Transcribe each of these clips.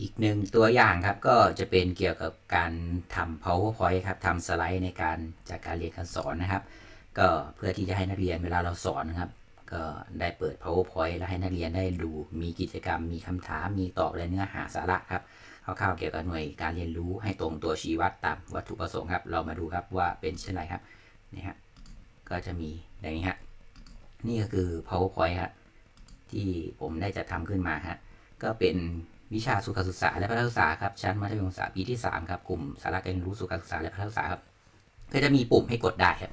อีกหนึ่งตัวอย่างครับก็จะเป็นเกี่ยวกับการทำ powerpoint ครับทำสไลด์ในการจากการเรียนการสอนนะครับ ก็เพื่อที่จะให้นักเรียนเวลาเราสอนนะครับ ก็ได้เปิด powerpoint แล้วให้นักเรียนได้ดู มีกิจกรรม มีคำถาม มีตอบและเนื้อหาสาระครับคร่าวๆเกี่ยวกับหน่วยการเรียนรู้ให้ตรงตัวชี้วัดตามวัตถุประสงค์ครับ เรามาดูครับว่าเป็นเช่นไรครับนี่ฮะก็จะมีอย่างนี้ฮะนี่ก็คือ powerpoint ฮะที่ผมได้จัดทำขึ้นมาฮะก็เป็น วิชาสุขศึกษาและพัฒนาศึกษาครับชั้นมัธยมศึกษาปีที่ 3 ครับกลุ่มสาระการเรียนรู้สุขศึกษาและพัฒนาศึกษาครับก็จะมีปุ่มให้กดได้ครับ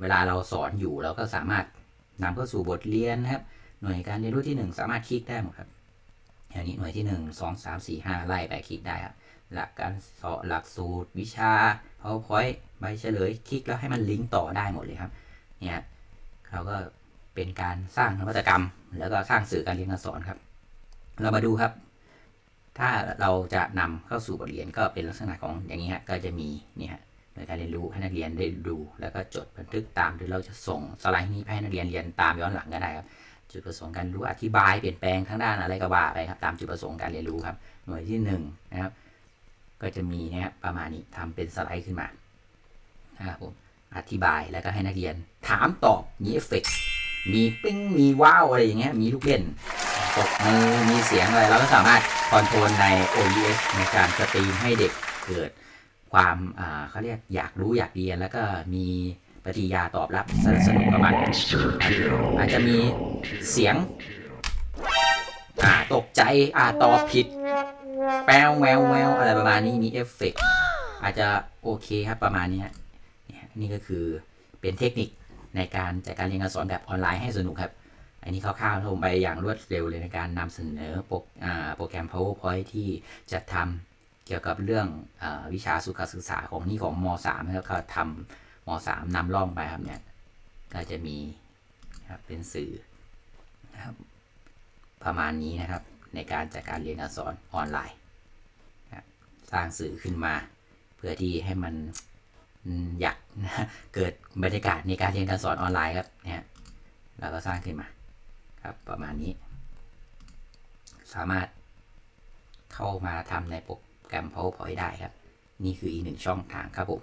เวลาเราสอนอยู่เราก็สามารถนำเข้าสู่บทเรียนครับ หน่วยการเรียนรู้ที่ 1 สามารถคลิกได้หมดครับอย่างนี้หน่วยที่ 1 2 3 4 5 ไล่ไปคลิกได้ครับหลักการสอนหลักสูตร วิชา powerpoint ใบเฉลยคลิกแล้วให้มันลิงก์ต่อได้หมดเลยครับเนี่ยเขาก็เป็นการสร้างนวัตกรรม แล้วก็สร้างสื่อการเรียนการสอนครับ เรามาดูครับ ถ้าเราจะนำเข้าสู่บทเรียนก็เป็นลักษณะของอย่างนี้ฮะก็จะมีนี่ฮะในการเรียนรู้ให้นักเรียนได้ดู แล้วก็จดบันทึกตามหรือเราจะส่งสไลด์นี้ให้นักเรียนเรียนตามย้อนหลังก็ได้ครับจุดประสงค์การรู้อธิบายเปลี่ยนแปลงทั้งด้านอะไรก็ว่าไปครับตามจุดประสงค์การเรียนรู้ครับ หน่วยที่หนึ่งนะครับก็จะมีนะครับประมาณนี้ทำเป็นสไลด์ขึ้นมานะครับผมอธิบายแล้วก็ให้นักเรียนถามตอบมีเอฟเฟกต์มีปิ้งมีว้าวอะไรอย่างเงี้ยมีลูกเล่น ตบมือมีเสียงอะไรเราก็สามารถคอนโทรลใน OES ในการสตรีมให้เด็กเกิดความอ่าเขาเรียกอยากรู้อยากเรียน แล้วก็มีปฏิยาตอบรับสนับสนุนประมาณนั้นอาจจะมีเสียงอ่าตกใจอ่าตอบผิด แปวแววแววอะไรประมาณนี้มีเอฟเฟกต์อาจจะโอเคครับประมาณนี้เนี่ยนี่ก็คือเป็นเทคนิคในการจัดการเรียนการสอนแบบออนไลน์ให้สนุกครับ อันนี้คร่าวๆผมไปอย่างรวดเร็วเลยในการนำเสนอโปรโปรแกรม powerpoint ที่จะทำเกี่ยวกับเรื่องอวิชาสุขศึกษาของนี่ของม .3 นะครับเขาทำม .3 นำร่องไปครับเนี่ยก็จะมีครับเป็นสื่อนะครับประมาณนี้นะครับ ในการจัดการเรียนการสอนออนไลน์สร้างสื่อขึ้นมา เพื่อที่ให้มันอืมอยากนะเกิดบรรยากาศในการเรียนการสอนออนไลน์ครับเนี่ยเราก็สร้างขึ้นมา ครับ ประมาณนี้ สามารถเข้ามาทำในโปรแกรม PowerPoint ได้ครับ นี่คืออีกหนึ่งช่องทางครับผม